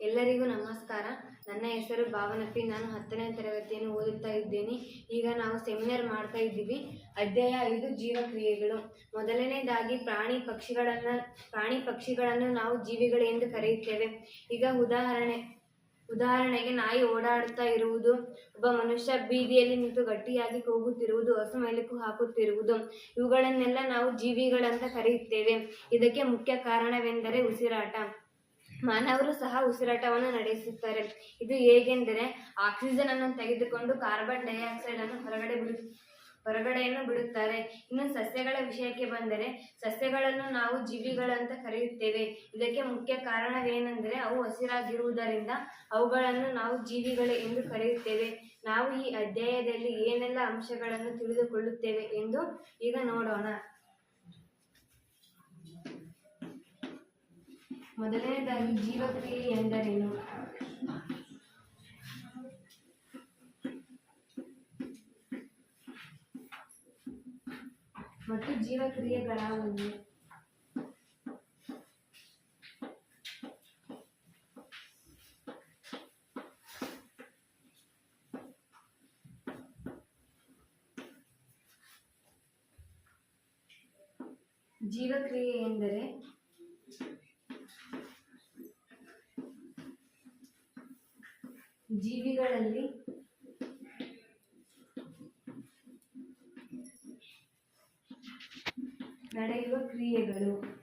ಎಲ್ಲರಿಗೂ ನಮಸ್ಕಾರ. ನನ್ನ ಹೆಸರು ಭಾವನಪ್ಪಿ. ನಾನು ಹತ್ತನೇ ತರಗತಿಯನ್ನು ಓದುತ್ತಾ ಇದ್ದೇನೆ. ಈಗ ನಾವು ಸೆಮಿನಾರ್ ಮಾಡ್ತಾ ಇದ್ದೀವಿ. ಅಧ್ಯಾಯ ಐದು, ಜೀವಕ್ರಿಯೆಗಳು. ಮೊದಲನೇದಾಗಿ ಪ್ರಾಣಿ ಪಕ್ಷಿಗಳನ್ನು ಪ್ರಾಣಿ ಪಕ್ಷಿಗಳನ್ನು ನಾವು ಜೀವಿಗಳು ಎಂದು ಕರೆಯುತ್ತೇವೆ. ಈಗ ಉದಾಹರಣೆ, ಉದಾಹರಣೆಗೆ ನಾಯಿ ಓಡಾಡುತ್ತಾ ಇರುವುದು, ಒಬ್ಬ ಮನುಷ್ಯ ಬೀದಿಯಲ್ಲಿ ನಿಂತು ಗಟ್ಟಿಯಾಗಿ ಕೂಗುತ್ತಿರುವುದು, ಹಸು ಮೆಲುಕು ಹಾಕುತ್ತಿರುವುದು. ಇವುಗಳನ್ನೆಲ್ಲ ನಾವು ಜೀವಿಗಳಂತ ಕರೆಯುತ್ತೇವೆ. ಇದಕ್ಕೆ ಮುಖ್ಯ ಕಾರಣವೆಂದರೆ ಉಸಿರಾಟ. ಮಾನವರು ಸಹ ಉಸಿರಾಟವನ್ನು ನಡೆಸುತ್ತಾರೆ. ಇದು ಹೇಗೆಂದರೆ ಆಕ್ಸಿಜನ್ ಅನ್ನು ತೆಗೆದುಕೊಂಡು ಕಾರ್ಬನ್ ಡೈಆಕ್ಸೈಡ್ ಅನ್ನು ಹೊರಗಡೆ ಬಿಡು, ಹೊರಗಡೆಯನ್ನು ಬಿಡುತ್ತಾರೆ. ಇನ್ನು ಸಸ್ಯಗಳ ವಿಷಯಕ್ಕೆ ಬಂದರೆ, ಸಸ್ಯಗಳನ್ನು ನಾವು ಜೀವಿಗಳಂತ ಕರೆಯುತ್ತೇವೆ. ಇದಕ್ಕೆ ಮುಖ್ಯ ಕಾರಣವೇನೆಂದರೆ, ಅವು ಹಸಿರಾಗಿರುವುದರಿಂದ ಅವುಗಳನ್ನು ನಾವು ಜೀವಿಗಳು ಎಂದು ಕರೆಯುತ್ತೇವೆ. ನಾವು ಈ ಅಧ್ಯಾಯದಲ್ಲಿ ಏನೆಲ್ಲ ಅಂಶಗಳನ್ನು ತಿಳಿದುಕೊಳ್ಳುತ್ತೇವೆ ಎಂದು ಈಗ ನೋಡೋಣ. ಮೊದಲನೇದಾಗಿ ಜೀವಕ್ರಿಯೆ ಎಂದರೇನು? ಮತ್ತು ಜೀವಕ್ರಿಯೆಗಳಾವುವು ಜೀವಕ್ರಿಯೆ ಎಂದರೆ ಜೀವಿಗಳಲ್ಲಿ ನಡೆಯುವ ಕ್ರಿಯೆಗಳು.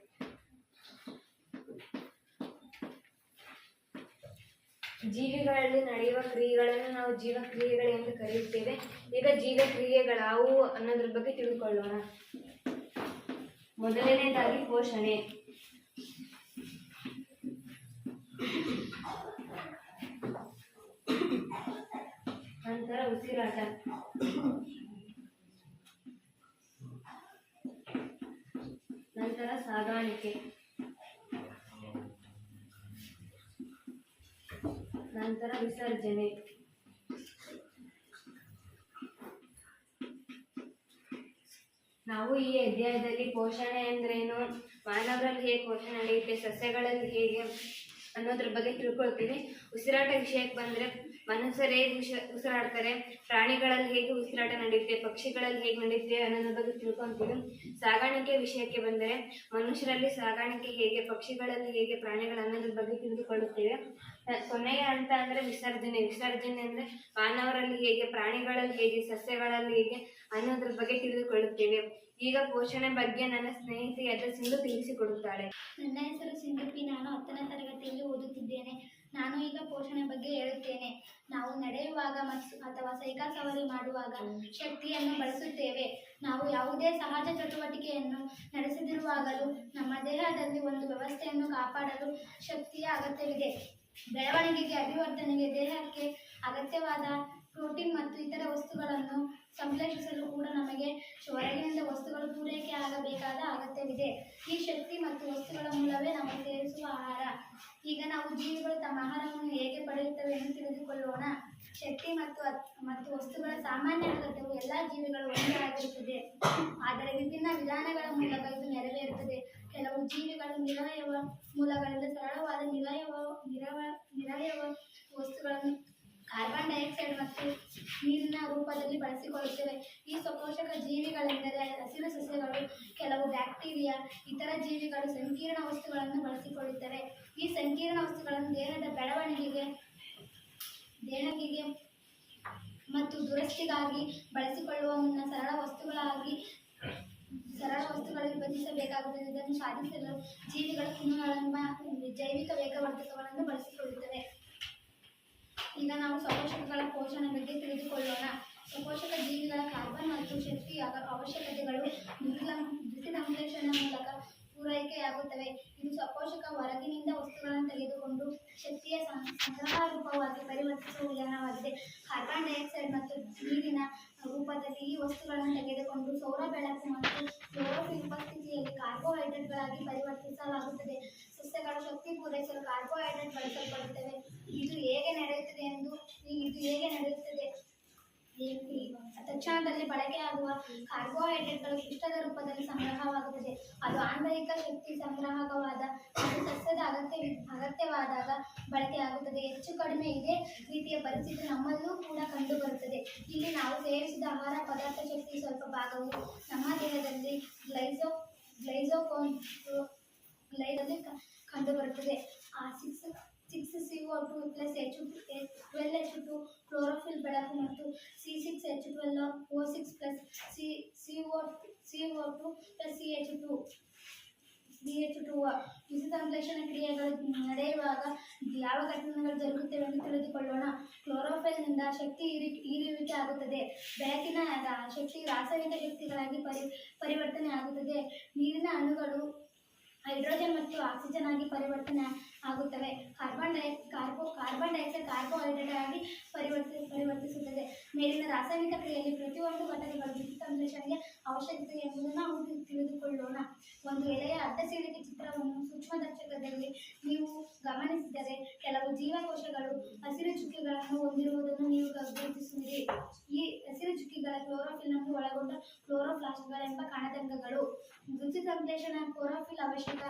ಜೀವಿಗಳಲ್ಲಿ ನಡೆಯುವ ಕ್ರಿಯೆಗಳನ್ನು ನಾವು ಜೀವಕ್ರಿಯೆಗಳು ಎಂದು ಕರೆಯುತ್ತೇವೆ. ಈಗ ಜೀವಕ್ರಿಯೆಗಳಾವುವು ಅನ್ನೋದ್ರ ಬಗ್ಗೆ ತಿಳ್ಕೊಳ್ಳೋಣ. ಮೊದಲನೇದಾಗಿ ಪೋಷಣೆ. ಉಸಿರಾಟ ನಂತರ ಸಾಗಾಣಿಕೆ. ನಂತರ ವಿಸರ್ಜನೆ. ನಾವು ಈ ಅಧ್ಯಾಯದಲ್ಲಿ ಪೋಷಣೆ ಅಂದ್ರೇನು? ಮಾನವರಲ್ಲಿ ಹೇಗೆ ಪೋಷಣೆ ನಡೆಯುತ್ತೆ? ಸಸ್ಯಗಳಲ್ಲಿ ಹೇಗೆ ಅನ್ನೋದ್ರ ಬಗ್ಗೆ ತಿಳ್ಕೊಳ್ತೀವಿ ಉಸಿರಾಟ ವಿಷಯಕ್ಕೆ ಬಂದರೆ ಮನುಷ್ಯರು ಹೇಗೆ ಉಶ ಉಸಿರಾಡ್ತಾರೆ. ಪ್ರಾಣಿಗಳಲ್ಲಿ ಹೇಗೆ ಉಸಿರಾಟ ನಡೆಯುತ್ತೆ, ಪಕ್ಷಿಗಳಲ್ಲಿ ಹೇಗೆ ನಡೆಯುತ್ತೆ ಅನ್ನೋದ್ರ ಬಗ್ಗೆ ತಿಳ್ಕೊಂತೀವಿ. ಸಾಗಾಣಿಕೆ ವಿಷಯಕ್ಕೆ ಬಂದರೆ ಮನುಷ್ಯರಲ್ಲಿ ಸಾಗಾಣಿಕೆ ಹೇಗೆ, ಪಕ್ಷಿಗಳಲ್ಲಿ ಹೇಗೆ, ಪ್ರಾಣಿಗಳು ಅನ್ನೋದ್ರ ಬಗ್ಗೆ ತಿಳಿದುಕೊಳ್ಳುತ್ತೇವೆ. ಕೊನೆಯ ಹಂತ ಅಂದರೆ ವಿಸರ್ಜನೆ. ವಿಸರ್ಜನೆ ಅಂದರೆ ಮಾನವರಲ್ಲಿ ಹೇಗೆ, ಪ್ರಾಣಿಗಳಲ್ಲಿ ಹೇಗೆ, ಸಸ್ಯಗಳಲ್ಲಿ ಹೇಗೆ ಅನ್ನೋದ್ರ ಬಗ್ಗೆ ತಿಳಿದುಕೊಳ್ಳುತ್ತೇವೆ. ಈಗ ಪೋಷಣೆ ಬಗ್ಗೆ ನನ್ನ ಸ್ನೇಹಿತೆಯಾದ ಸಿಂಧು ತಿಳಿಸಿಕೊಡುತ್ತಾಳೆ. ನನ್ನ ಹೆಸರು ಸಿಂಧುಪಿ ನಾನು ಹತ್ತನೇ ತರಗತಿಯಲ್ಲಿ ಓದುತ್ತಿದ್ದೇನೆ. ನಾನು ಈಗ ಪೋಷಣೆ ಬಗ್ಗೆ ಹೇಳುತ್ತೇನೆ. ನಾವು ನಡೆಯುವಾಗ ಮತ್ತು ಅಥವಾ ಸೈಕಲ್ ಸವಾರಿ ಮಾಡುವಾಗ ಶಕ್ತಿಯನ್ನು ಬಳಸುತ್ತೇವೆ. ನಾವು ಯಾವುದೇ ಸಹಜ ಚಟುವಟಿಕೆಯನ್ನು ನಡೆಸದಿರುವಾಗಲೂ ನಮ್ಮ ದೇಹದಲ್ಲಿ ಒಂದು ವ್ಯವಸ್ಥೆಯನ್ನು ಕಾಪಾಡಲು ಶಕ್ತಿಯ ಅಗತ್ಯವಿದೆ. ಬೆಳವಣಿಗೆಗೆ, ಅಭಿವರ್ಧನೆಗೆ, ದೇಹಕ್ಕೆ ಅಗತ್ಯವಾದ ಪ್ರೋಟೀನ್ ಮತ್ತು ಇತರ ವಸ್ತುಗಳನ್ನು ಸಂಶ್ಲೇಷಿಸಲು ಕೂಡ ನಮಗೆ ಹೊರಗಿನಿಂದ ವಸ್ತುಗಳು ಪೂರೈಕೆ ಆಗಬೇಕಾದ ಅಗತ್ಯವಿದೆ. ಈ ಶಕ್ತಿ ಮತ್ತು ವಸ್ತುಗಳ ಮೂಲವೇ ನಮಗೆ ಸೇರಿಸುವ ಆಹಾರ. ಈಗ ನಾವು ಜೀವಿಗಳು ತಮ್ಮ ಆಹಾರವನ್ನು ಹೇಗೆ ಪಡೆಯುತ್ತವೆ ಎಂದು ತಿಳಿದುಕೊಳ್ಳೋಣ. ಶಕ್ತಿ ಮತ್ತು ಮತ್ತು ವಸ್ತುಗಳ ಸಾಮಾನ್ಯ ಅಗತ್ಯವು ಎಲ್ಲ ಜೀವಿಗಳು ಒಂದೇ ಆಗಿರುತ್ತದೆ ಆದರೆ ವಿಭಿನ್ನ ವಿಧಾನಗಳ ಮೂಲಕ ಇದು ನೆರವೇರುತ್ತದೆ. ಕೆಲವು ಜೀವಿಗಳು ನಿರವಯವ ಮೂಲಗಳಿಂದ ಸರಳವಾದ ನಿರಯವ, ನಿರವ ನಿರವಯವ ವಸ್ತುಗಳನ್ನು ಕಾರ್ಬನ್ ಡೈಆಕ್ಸೈಡ್ ಮತ್ತು ನೀರಿನ ರೂಪದಲ್ಲಿ ಬಳಸಿಕೊಳ್ಳುತ್ತೇವೆ. ಈ ಸ್ವಪೋಷಕ ಜೀವಿಗಳೆಂದರೆ ಹಸಿರು ಸಸ್ಯಗಳು, ಕೆಲವು ಬ್ಯಾಕ್ಟೀರಿಯಾ, ಇತರ ಜೀವಿಗಳು ಸಂಕೀರ್ಣ ವಸ್ತುಗಳನ್ನು ಬಳಸಿಕೊಳ್ಳುತ್ತವೆ. ಈ ಸಂಕೀರ್ಣ ವಸ್ತುಗಳನ್ನು ದೇಹದ ಬೆಳವಣಿಗೆಗೆ ದೇಹಕ್ಕೆ ಮತ್ತು ದುರಸ್ತಿಗಾಗಿ ಬಳಸಿಕೊಳ್ಳುವ ಮುನ್ನ ಸರಳ ವಸ್ತುಗಳಾಗಿ, ಸರಳ ವಸ್ತುಗಳು ವಿಭಜಿಸಬೇಕಾಗುತ್ತದೆ. ಇದನ್ನು ಸಾಧಿಸಲು ಜೀವಿಗಳ ಕುಣಗಳನ್ನು ಜೈವಿಕ ವೇಗವರ್ಧಕಗಳನ್ನು ಬಳಸಿಕೊಳ್ಳುತ್ತವೆ ಈಗ ನಾವು ಸ್ವಪೋಷಕಗಳ ಪೋಷಣೆ ಬಗ್ಗೆ ತಿಳಿದುಕೊಳ್ಳೋಣ. ಸ್ವಪೋಷಕ ಜೀವಿಗಳ ಕಾರ್ಬನ್ ಮತ್ತು ಶಕ್ತಿ ಅವಶ್ಯಕತೆಗಳು ದ್ಯುತಿಸಂ ದ್ಯುತಿಸಂಶ್ಲೇಷಣೆ ಮೂಲಕ ಪೂರೈಕೆಯಾಗುತ್ತವೆ. ಇದು ಸಪೋಷಕ ಹೊರಗಿನಿಂದ ವಸ್ತುಗಳನ್ನು ತೆಗೆದುಕೊಂಡು ಶಕ್ತಿಯ ರೂಪವಾಗಿ ಪರಿವರ್ತಿಸುವ ವಿಧಾನವಾಗಿದೆ. ಕಾರ್ಬನ್ ಡೈಆಕ್ಸೈಡ್ ಮತ್ತು ನೀರಿನ ರೂಪದಲ್ಲಿ ಈ ವಸ್ತುಗಳನ್ನು ತೆಗೆದುಕೊಂಡು ಸೌರ ಬೆಳಕು ಮತ್ತು ಕ್ಲೋರೋಫಿಲ್ ಉಪಸ್ಥಿತಿಯಲ್ಲಿ ಕಾರ್ಬೋಹೈಡ್ರೇಟ್ಗಳಾಗಿ ಪರಿವರ್ತಿಸಲಾಗುತ್ತದೆ. ಸಸ್ಯಗಳು ಶಕ್ತಿ ಪೂರೈಸಲು ಕಾರ್ಬೋಹೈಡ್ರೇಟ್ ಬಳಸಲ್ಪಡುತ್ತವೆ. ಇದು ಹೇಗೆ ನಡೆಯುತ್ತದೆ ಎಂದು, ಇದು ಹೇಗೆ ನಡೆಯುತ್ತದೆ? ಶಿಕ್ಷಣದಲ್ಲಿ ಬಳಕೆಯಾಗುವ ಕಾರ್ಬೋಹೈಡ್ರೇಟ್ಗಳು ಪಿಷ್ಟದ ರೂಪದಲ್ಲಿ ಸಂಗ್ರಹವಾಗುತ್ತದೆ. ಅದು ಆಂತರಿಕ ಶಕ್ತಿ ಸಂಗ್ರಹಕವಾದ ಮತ್ತು ಸಸ್ಯದ ಅಗತ್ಯ ಅಗತ್ಯವಾದಾಗ ಬಳಕೆಯಾಗುತ್ತದೆ. ಹೆಚ್ಚು ಕಡಿಮೆ ಇದೇ ರೀತಿಯ ಪರಿಸ್ಥಿತಿ ನಮ್ಮಲ್ಲೂ ಕೂಡ ಕಂಡುಬರುತ್ತದೆ. ಇಲ್ಲಿ ನಾವು ಸೇವಿಸಿದ ಆಹಾರ ಪದಾರ್ಥ ಶಕ್ತಿ ಸ್ವಲ್ಪ ಭಾಗವು ನಮ್ಮ ದೇಹದಲ್ಲಿ ಗ್ಲೈಸೋ ಗ್ಲೈಸೋಕೋನ್ ಕಂಡುಬರುತ್ತದೆ. ಆ six six C O two plus H twelve H two chlorophyll ಬೆಳಕು ಮತ್ತು C six H twelve O six plus C C O C O two plus C H two C H two ಬಿಸಿ ಸಂಶ್ಲೇಷಣ ಕ್ರಿಯೆಗಳು ನಡೆಯುವಾಗ ಯಾವ ಘಟನೆಗಳು ಜರುಗುತ್ತವೆ ಎಂದು ತಿಳಿದುಕೊಳ್ಳೋಣ ಕ್ಲೋರೋಫಿಲ್ನಿಂದ ಶಕ್ತಿ ಹೀರಿ ಹೀರುವಿಕೆ ಆಗುತ್ತದೆ ಬೆಳಕಿನ ಶಕ್ತಿ ರಾಸಾಯನಿಕ ಶಕ್ತಿಗಳಾಗಿ ಪರಿ ಪರಿವರ್ತನೆ ಆಗುತ್ತದೆ ನೀರಿನ ಅಣುಗಳು ಹೈಡ್ರೋಜನ್ ಮತ್ತು ಆಕ್ಸಿಜನ್ ಆಗಿ ಪರಿವರ್ತನೆ ಆಗುತ್ತವೆ. Carbon di carbo carbon dioxide carbohydrate ಆಗಿ ಪರಿವರ್ತಿ, ಪರಿವರ್ತಿಸುತ್ತದೆ. ಮೇಲಿನ ರಾಸಾಯನಿಕ ಕ್ರಿಯೆಯಲ್ಲಿ ಪ್ರತಿಯೊಂದು ಘಟನೆಗಳು ವಿದ್ಯುತ್ ಸಂಶ್ಲೇಷಣೆಗೆ ಅವಶ್ಯಕತೆ ಎಂಬುದನ್ನು ನಾವು ತಿಳಿದುಕೊಳ್ಳೋಣ. ಒಂದು ಎಲೆಯ ಅಡ್ಡ ಸೀಳಿಕೆ ಚಿತ್ರವನ್ನು ಸೂಕ್ಷ್ಮದರ್ಶಕದಲ್ಲಿ ನೀವು ಗಮನಿಸಿದರೆ ಕೆಲವು ಜೀವಕೋಶಗಳು ಹಸಿರು ಚುಕ್ಕೆಗಳನ್ನು ಹೊಂದಿರುವುದನ್ನು ನೀವು ಗುರುತಿಸುವಿರಿ ಈ ಹಸಿರು ಚುಕ್ಕಿಗಳ ಕ್ಲೋರೋಫಿಲ್ ಅನ್ನು ಒಳಗೊಂಡ ಕ್ಲೋರೋಪ್ಲಾಸ್ಟ್ಗಳೆಂಬ ಕಣದಂಗಗಳು ರುಚಿ ಸಂಶ್ಲೇಷಣಾ, ಕ್ಲೋರೋಫಿಲ್ ಅವಶ್ಯಕ.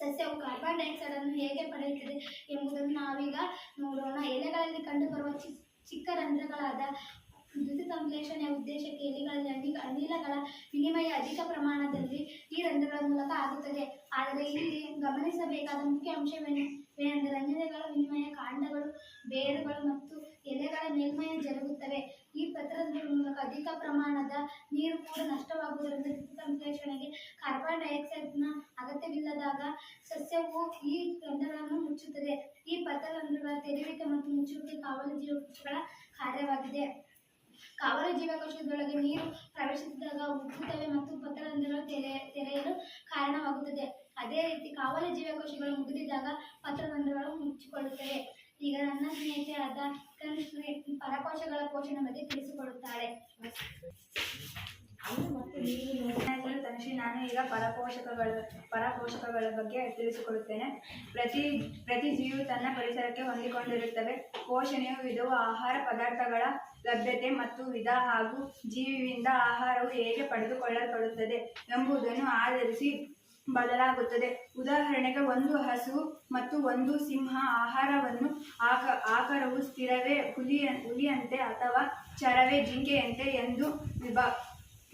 ಸಸ್ಯವು ಕಾರ್ಬನ್ ಡೈಆಕ್ಸೈಡ್ ಅನ್ನು ಹೇಗೆ ಪಡೆಯುತ್ತದೆ ಎಂಬುದನ್ನು ನಾವೀಗ ನೋಡೋಣ. ಎಲೆಗಳಲ್ಲಿ ಕಂಡುಬರುವ ಚಿಕ್ಕ ರಂಧ್ರಗಳಾದ ದ್ಯುತಿ ಸಂಶ್ಲೇಷಣೆಯ ಉದ್ದೇಶಕ್ಕೆ ಎಲೆಗಳಲ್ಲಿ ಅನಿಲ, ಅನಿಲಗಳ ವಿನಿಮಯ ಅಧಿಕ ಪ್ರಮಾಣದಲ್ಲಿ ಈ ರಂಧ್ರಗಳ ಮೂಲಕ ಆಗುತ್ತದೆ. ಆದರೆ ಇಲ್ಲಿ ಗಮನಿಸಬೇಕಾದ ಮುಖ್ಯ ಅಂಶವೇನು, ಏನೆಂದರೆ ಅನಿಲಗಳ ವಿನಿಮಯ ಕಾಂಡಗಳು, ಬೇರುಗಳು ಮತ್ತು ಎಲೆಗಳ ಮೇಲ್ಮೈ ಜರುಗುತ್ತವೆ. ಈ ಪತ್ರದ ಮೂಲಕ ಅಧಿಕ ಪ್ರಮಾಣದ ನೀರು ಕೂಡ ನಷ್ಟವಾಗುವುದರಿಂದ ಸಂಶ್ಲೇಷಣೆಗೆ ಕಾರ್ಬನ್ ಡೈಆಕ್ಸೈಡ್ನ ಅಗತ್ಯವಿಲ್ಲದಾಗ ಸಸ್ಯವು ಈ ರಂಧ್ರಗಳನ್ನು ಮುಚ್ಚುತ್ತದೆ. ಈ ಪತ್ರರಂಧ್ರಗಳ ತೆರೆಯುವಿಕೆ ಮತ್ತು ಮುಚ್ಚುವಿಕೆ ಕಾವಲು ಜೀವಕೋಶಗಳ ಕಾರ್ಯವಾಗಿದೆ. ಕಾವಲು ಜೀವಕೋಶದೊಳಗೆ ನೀರು ಪ್ರವೇಶಿಸಿದಾಗ ಉಕ್ಕುತ್ತವೆ ಮತ್ತು ಪತ್ರರಂಧ್ರಗಳು ತೆರೆ, ತೆರೆಯಲು ಕಾರಣವಾಗುತ್ತದೆ. ಅದೇ ರೀತಿ ಕಾವಲು ಜೀವಕೋಶಗಳು ಮುಗಿದಿದಾಗ ಪತ್ರರಂಧ್ರಗಳು ಮುಚ್ಚಿಕೊಳ್ಳುತ್ತವೆ. ಈಗ ನನ್ನ ಸ್ನೇಹಿತೆಯಾದ ಪರಕೋಶಗಳ ಪೋಷಣೆ ಬಗ್ಗೆ ತಿಳಿಸಿಕೊಡುತ್ತಾಳೆ. ತನುಶ್ರೀ ನಾನು ಈಗ ಪರಪೋಷಕಗಳ ಪರಪೋಷಕಗಳ ಬಗ್ಗೆ ತಿಳಿಸಿಕೊಡುತ್ತೇನೆ. ಪ್ರತಿ ಪ್ರತಿ ಜೀವಿಯು ತನ್ನ ಪರಿಸರಕ್ಕೆ ಹೊಂದಿಕೊಂಡಿರುತ್ತವೆ. ಪೋಷಣೆಯು ವಿಧವು ಆಹಾರ ಪದಾರ್ಥಗಳ ಲಭ್ಯತೆ ಮತ್ತು ವಿಧ ಹಾಗೂ ಜೀವಿಯಿಂದ ಆಹಾರವು ಹೇಗೆ ಪಡೆದುಕೊಳ್ಳಲ್ಪಡುತ್ತದೆ ಎಂಬುದನ್ನು ಆಧರಿಸಿ ಬದಲಾಗುತ್ತದೆ. ಉದಾಹರಣೆಗೆ ಒಂದು ಹಸು ಮತ್ತು ಒಂದು ಸಿಂಹ ಆಹಾರವನ್ನು ಆಕ, ಆಕಾರವು ಸ್ಥಿರವೇ ಹುಲಿಯ ಹುಲಿಯಂತೆ ಅಥವಾ ಚರವೇ ಜಿಂಕೆಯಂತೆ ಎಂದು ವಿಭಾ,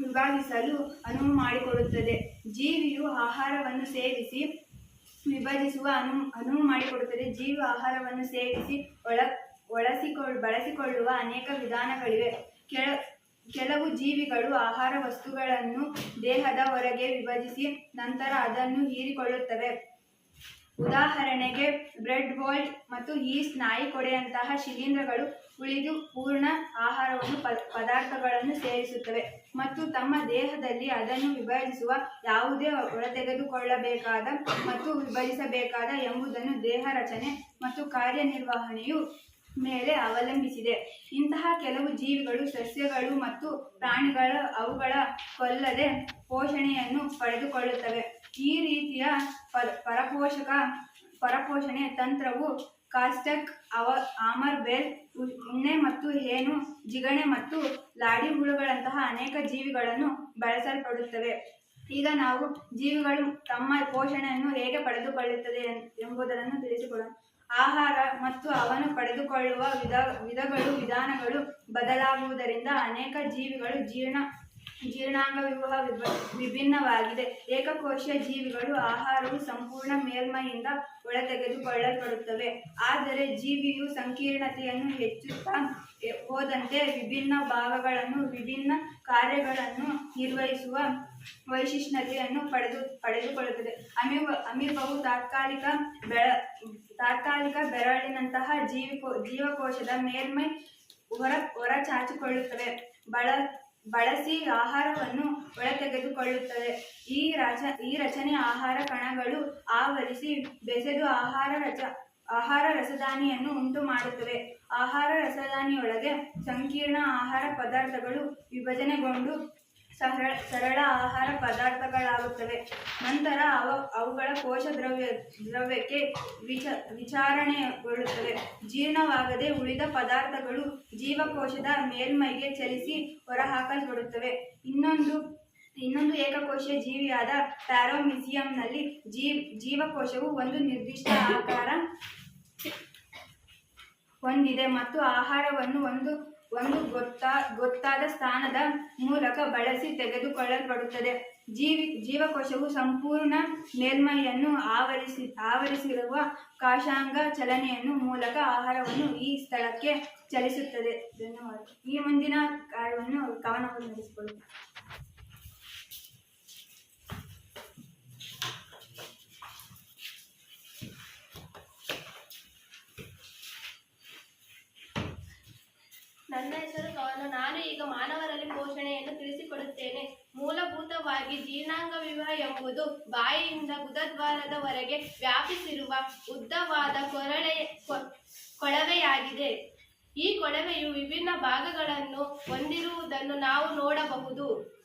ವಿಭಾಗಿಸಲು ಅನುವು ಮಾಡಿಕೊಡುತ್ತದೆ. ಜೀವಿಯು ಆಹಾರವನ್ನು ಸೇವಿಸಿ ವಿಭಜಿಸುವ ಅನು, ಅನುವು ಮಾಡಿಕೊಡುತ್ತದೆ. ಜೀವಿ ಆಹಾರವನ್ನು ಸೇವಿಸಿ ಒಳ ಒಳಸಿಕೊಳ್ಳ ಬಳಸಿಕೊಳ್ಳುವ ಅನೇಕ ವಿಧಾನಗಳಿವೆ. ಕೆಳ ಕೆಲವು ಜೀವಿಗಳು ಆಹಾರ ವಸ್ತುಗಳನ್ನು ದೇಹದ ಹೊರಗೆ ವಿಭಜಿಸಿ ನಂತರ ಅದನ್ನು ಹೀರಿಕೊಳ್ಳುತ್ತವೆ. ಉದಾಹರಣೆಗೆ, ಬ್ರೆಡ್ ಬೋಲ್ಟ್ ಮತ್ತು ಈ ಸ್ನಾಯು ಕೊಡೆಯಂತಹ ಶಿಲೀಂಧ್ರಗಳು ಉಳಿದು ಪೂರ್ಣ ಆಹಾರವನ್ನು ಪದಾರ್ಥಗಳನ್ನು ಸೇರಿಸುತ್ತವೆ ಮತ್ತು ತಮ್ಮ ದೇಹದಲ್ಲಿ ಅದನ್ನು ವಿಭಜಿಸುವ ಯಾವುದೇ ಹೊರತೆಗೆದುಕೊಳ್ಳಬೇಕಾದ ಮತ್ತು ವಿಭಜಿಸಬೇಕಾದ ಎಂಬುದನ್ನು ದೇಹ ರಚನೆ ಮತ್ತು ಕಾರ್ಯನಿರ್ವಹಣೆಯು ಮೇಲೆ ಅವಲಂಬಿಸಿದೆ. ಇಂತಹ ಕೆಲವು ಜೀವಿಗಳು, ಸಸ್ಯಗಳು ಮತ್ತು ಪ್ರಾಣಿಗಳ ಅವುಗಳ ಕೊಲ್ಲದೆ ಪೋಷಣೆಯನ್ನು ಪಡೆದುಕೊಳ್ಳುತ್ತವೆ. ಈ ರೀತಿಯ ಪರ, ಪರಪೋಷಕ, ಪರಪೋಷಣೆ ತಂತ್ರವು ಕಾಸ್ಟಕ್, ಅವ, ಆಮರ್ ಉಣ್ಣೆ ಮತ್ತು ಹೇನು, ಜಿಗಣೆ ಮತ್ತು ಲಾಡಿ ಹುಳುಗಳಂತಹ ಅನೇಕ ಜೀವಿಗಳನ್ನು ಬಳಸಲ್ಪಡುತ್ತವೆ. ಈಗ ನಾವು ಜೀವಿಗಳು ತಮ್ಮ ಪೋಷಣೆಯನ್ನು ಹೇಗೆ ಪಡೆದುಕೊಳ್ಳುತ್ತದೆ ಎಂಬುದನ್ನು ತಿಳಿಸಿಕೊಡೋಣ. ಆಹಾರ ಮತ್ತು ಅವನು ಪಡೆದುಕೊಳ್ಳುವ ವಿಧ, ವಿಧಗಳು, ವಿಧಾನಗಳು ಬದಲಾಗುವುದರಿಂದ ಅನೇಕ ಜೀವಿಗಳು ಜೀರ್ಣ, ಜೀರ್ಣಾಂಗ ವಿವಾಹ ವಿಭ, ವಿಭಿನ್ನವಾಗಿದೆ. ಏಕಕೋಶೀಯ ಜೀವಿಗಳು ಆಹಾರವು ಸಂಪೂರ್ಣ ಮೇಲ್ಮೈಯಿಂದ ಒಳತೆಗೆದುಕೊಳ್ಳಲ್ಪಡುತ್ತವೆ. ಆದರೆ ಜೀವಿಯು ಸಂಕೀರ್ಣತೆಯನ್ನು ಹೆಚ್ಚುತ್ತಾ ಹೋದಂತೆ ವಿಭಿನ್ನ ಭಾಗಗಳನ್ನು ವಿಭಿನ್ನ ಕಾರ್ಯಗಳನ್ನು ನಿರ್ವಹಿಸುವ ವೈಶಿಷ್ಟ್ಯತೆಯನ್ನು ಪಡೆದು, ಪಡೆದುಕೊಳ್ಳುತ್ತದೆ. ಅಮೀಬ ಅಮೀಬವು ತಾತ್ಕಾಲಿಕ ಬೆಳ, ತಾತ್ಕಾಲಿಕ ಬೆರಳಿನಂತಹ ಜೀವಿಕೋ, ಜೀವಕೋಶದ ಮೇಲ್ಮೈ ಹೊರ ಹೊರ ಚಾಚಿಕೊಳ್ಳುತ್ತವೆ ಬಳ, ಬಳಸಿ ಆಹಾರವನ್ನು ಒಳತೆಗೆದುಕೊಳ್ಳುತ್ತದೆ ಈ ರಚ ಈ ರಚನೆ ಆಹಾರ ಕಣಗಳು ಆವರಿಸಿ ಬೆಸೆದು ಆಹಾರ ರಚ, ಆಹಾರ ರಸದಾನಿಯನ್ನು ಉಂಟು ಮಾಡುತ್ತವೆ ಆಹಾರ ರಸದಾನಿಯೊಳಗೆ ಸಂಕೀರ್ಣ ಆಹಾರ ಪದಾರ್ಥಗಳು ವಿಭಜನೆಗೊಂಡು ಸರಳ ಸರಳ ಆಹಾರ ಪದಾರ್ಥಗಳಾಗುತ್ತವೆ. ನಂತರ ಅವ, ಅವುಗಳ ಕೋಶ ದ್ರವ್ಯ ದ್ರವ್ಯಕ್ಕೆ ವಿಚ, ವಿಚಾರಣೆಗೊಳ್ಳುತ್ತವೆ. ಜೀರ್ಣವಾಗದೆ ಉಳಿದ ಪದಾರ್ಥಗಳು ಜೀವಕೋಶದ ಮೇಲ್ಮೈಗೆ ಚಲಿಸಿ ಹೊರಹಾಕಲ್ಪಡುತ್ತವೆ. ಇನ್ನೊಂದು ಇನ್ನೊಂದು ಏಕಕೋಶೀಯ ಜೀವಿಯಾದ ಪ್ಯಾರೋಮಿಸಿಯಂನಲ್ಲಿ ಜೀವ್ ಜೀವಕೋಶವು ಒಂದು ನಿರ್ದಿಷ್ಟ ಆಕಾರ ಹೊಂದಿದೆ ಮತ್ತು ಆಹಾರವನ್ನು ಒಂದು ಒಂದು ಗೊತ್ತಾ, ಗೊತ್ತಾದ ಸ್ಥಾನದ ಮೂಲಕ ಬಳಸಿ ತೆಗೆದುಕೊಳ್ಳಲ್ಪಡುತ್ತದೆ. ಜೀವಿ, ಜೀವಕೋಶವು ಸಂಪೂರ್ಣ ಮೇಲ್ಮೈಯನ್ನು ಆವರಿಸಿ, ಆವರಿಸಿರುವ ಕಾಶಾಂಗ ಚಲನೆಯನ್ನು ಮೂಲಕ ಆಹಾರವನ್ನು ಈ ಸ್ಥಳಕ್ಕೆ ಚಲಿಸುತ್ತದೆ. ಧನ್ಯವಾದ. ಈ ಮುಂದಿನ ಕಾರ್ಯವನ್ನು ಕವನವನ್ನು ನಡೆಸಿಕೊಳ್ಳುತ್ತದೆ ನನ್ನ ಹೆಸರು ಕವನ ನಾನು ಈಗ ಮಾನವರಲ್ಲಿ ಪೋಷಣೆಯನ್ನು ತಿಳಿಸಿಕೊಡುತ್ತೇನೆ. ಮೂಲಭೂತವಾಗಿ ಜೀರ್ಣಾಂಗವ್ಯೂಹ ಎಂಬುದು ಬಾಯಿಯಿಂದ ಗುದದ್ವಾರದವರೆಗೆ ವ್ಯಾಪಿಸಿರುವ ಉದ್ದವಾದ ಕೊರಳೆ ಕೊಳವೆಯಾಗಿದೆ. ಈ ಕೊಳವೆಯು ವಿಭಿನ್ನ ಭಾಗಗಳನ್ನು ಹೊಂದಿರುವುದನ್ನು ನಾವು ನೋಡಬಹುದು.